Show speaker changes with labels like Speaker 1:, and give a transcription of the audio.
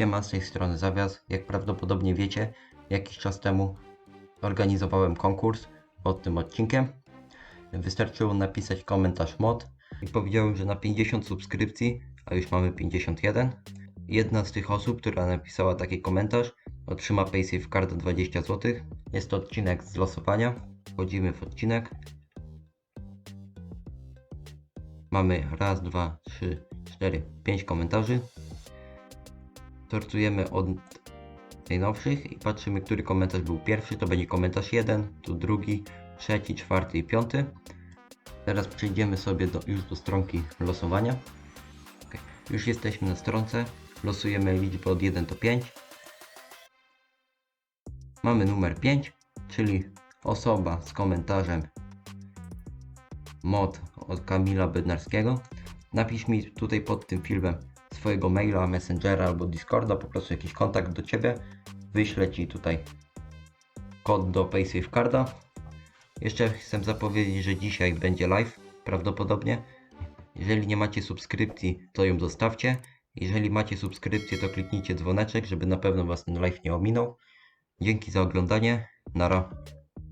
Speaker 1: Siema, z tej strony Zawias. Jak prawdopodobnie wiecie, jakiś czas temu organizowałem konkurs pod tym odcinkiem. Wystarczyło napisać komentarz mod i powiedziałem, że na 50 subskrypcji, a już mamy 51, jedna z tych osób, która napisała taki komentarz, otrzyma PaySafe Card 20 zł. Jest to odcinek z losowania. Wchodzimy w odcinek. Mamy raz, dwa, trzy, cztery, pięć komentarzy. Sortujemy od najnowszych i patrzymy, który komentarz był pierwszy. To będzie komentarz jeden, tu drugi, trzeci, czwarty i piąty. Teraz przejdziemy sobie do, już do stronki losowania. Ok, Już jesteśmy na stronce. Losujemy liczbę od 1 do 5. Mamy numer 5, czyli osoba z komentarzem mod od Kamila Bednarskiego. Napisz mi tutaj pod tym filmem swojego maila, messengera albo discorda, po prostu jakiś kontakt do Ciebie. Wyślę Ci tutaj kod do PaySafe Carda. Jeszcze chcę zapowiedzieć, że dzisiaj będzie live, prawdopodobnie. Jeżeli nie macie subskrypcji, to ją zostawcie. Jeżeli macie subskrypcję, to kliknijcie dzwoneczek, żeby na pewno Was ten live nie ominął. Dzięki za oglądanie. Nara.